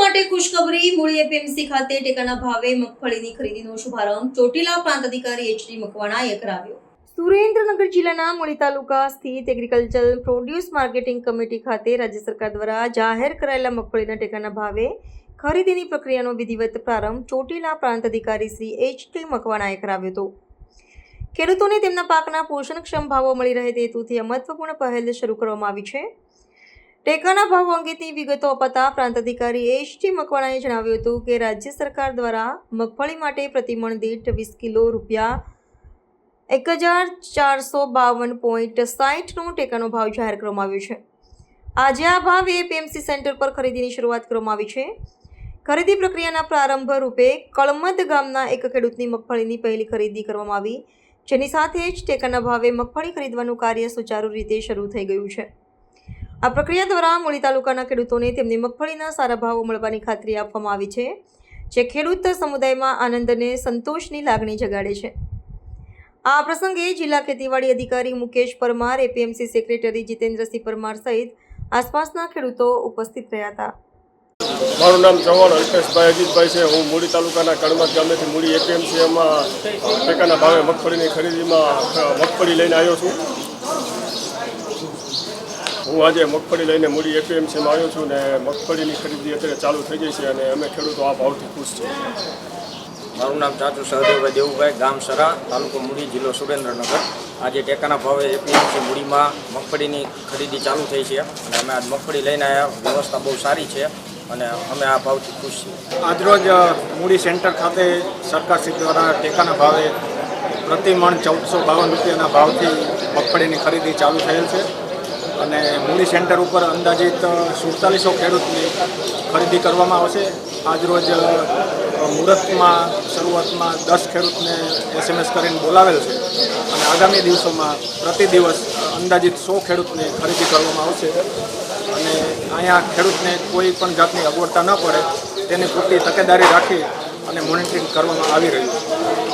માટે ખુશખબરી, મૂળી એપીએમસી ખાતે ટેકાના ભાવે મગફળીની ખરીદીનો શુભારંભ ચોટીલા પ્રાંત અધિકારી એચ ડી મકવાણાએ કરાવ્યો. સુરેન્દ્રનગર જિલ્લાના મૂળી તાલુકા સ્થિત એગ્રીકલ્ચર પ્રોડ્યુસ માર્કેટિંગ કમિટી ખાતે રાજ્ય સરકાર દ્વારા જાહેર કરાયેલા મગફળીના ટેકાના ભાવે ખરીદીની પ્રક્રિયાનો વિધિવત પ્રારંભ ચોટીલા પ્રાંત અધિકારી શ્રી એચ ટી મકવાણાએ કરાવ્યો હતો. ખેડૂતોને તેમના પાકના પોષણક્ષમ ભાવો મળી રહે તે હેતુથી મહત્વપૂર્ણ પહેલ શરૂ કરવામાં આવી છે. ટેકાના ભાવ અંગેની વિગતો અપાતા પ્રાંત અધિકારી એસ ટી મકવાણાએ જણાવ્યું હતું કે રાજ્ય સરકાર દ્વારા મગફળી માટે પ્રતિમણ દીઠ વીસ કિલો રૂપિયા એક હજાર ચારસો બાવન પોઈન્ટ સાહીઠનો ટેકાનો ભાવ જાહેર કરવામાં આવ્યો છે. આજે આ ભાવ એપીએમસી સેન્ટર પર ખરીદીની શરૂઆત કરવામાં આવી છે. ખરીદી પ્રક્રિયાના પ્રારંભ રૂપે કળમદ ગામના એક ખેડૂતની મગફળીની પહેલી ખરીદી કરવામાં આવી, જેની સાથે જ ટેકાના ભાવે મગફળી ખરીદવાનું કાર્ય સુચારુ રીતે શરૂ થઈ ગયું છે. આ પ્રક્રિયા દ્વારા મૂળી તાલુકાના ખેડૂતોને તેમની મગફળીના સારા ભાવો મળવાની ખાતરી આપવામાં આવી છે, જે ખેડૂત સમુદાયમાં આનંદ અને સંતોષની લાગણી જગાડે છે. આ પ્રસંગે જિલ્લા ખેતીવાડી અધિકારી મુકેશ પરમાર, એપીએમસી સેક્રેટરી જીતેન્દ્રસિંહ પરમાર સહિત આસપાસના ખેડૂતો ઉપસ્થિત રહ્યા હતા. મારું નામ ચૌહાણ અલ્પેશભાઈ અજીતભાઈ છે. હું મૂડી તાલુકાના કણમત ગામેથી મૂડી એપીએમસીમાં ટેકાના ભાવે મગફળીની ખરીદીમાં મગફળી લઈને આવ્યો છું. હું આજે મગફળી લઈને મૂડી એપીએમસીમાં આવ્યો છું ને મગફળીની ખરીદી અત્યારે ચાલુ થઈ ગઈ છે અને અમે ખેડૂતો આ ભાવથી ખુશ છીએ. મારું નામ ચાચુ સહદેવભાઈ દેવુભાઈ ગામ સરા તાલુકો મૂડી જિલ્લો સુરેન્દ્રનગર. આજે ટેકાના ભાવે એપીએમસી મૂડીમાં મગફળીની ખરીદી ચાલુ થઈ છે અને અમે આજ મગફળી લઈને આવ્યા. વ્યવસ્થા બહુ સારી છે અને અમે આ ભાવથી ખુશ છીએ. આજરોજ મૂડી સેન્ટર ખાતે સરકારશ્રી દ્વારા ટેકાના ભાવે પ્રતિ મણ ચૌદસો બાવન રૂપિયાના ભાવથી મગફળીની ખરીદી ચાલુ થયેલ છે. અને મૂડી સેન્ટર ઉપર અંદાજિત સુડતાલીસો ખેડૂતની ખરીદી કરવામાં આવશે. આજરોજ મુહૂર્તમાં, શરૂઆતમાં દસ ખેડૂતને એસએમએસ કરીને બોલાવેલ છે. અને આગામી દિવસોમાં પ્રતિ દિવસ અંદાજિત સો ખેડૂતની ખરીદી કરવામાં આવશે. અને અહીંયા ખેડૂતને કોઈ પણ જાતની અગવડતા ન પડે, તેની પૂરતી તકેદારી રાખી અને મોનિટરિંગ કરવામાં આવી રહ્યું છે.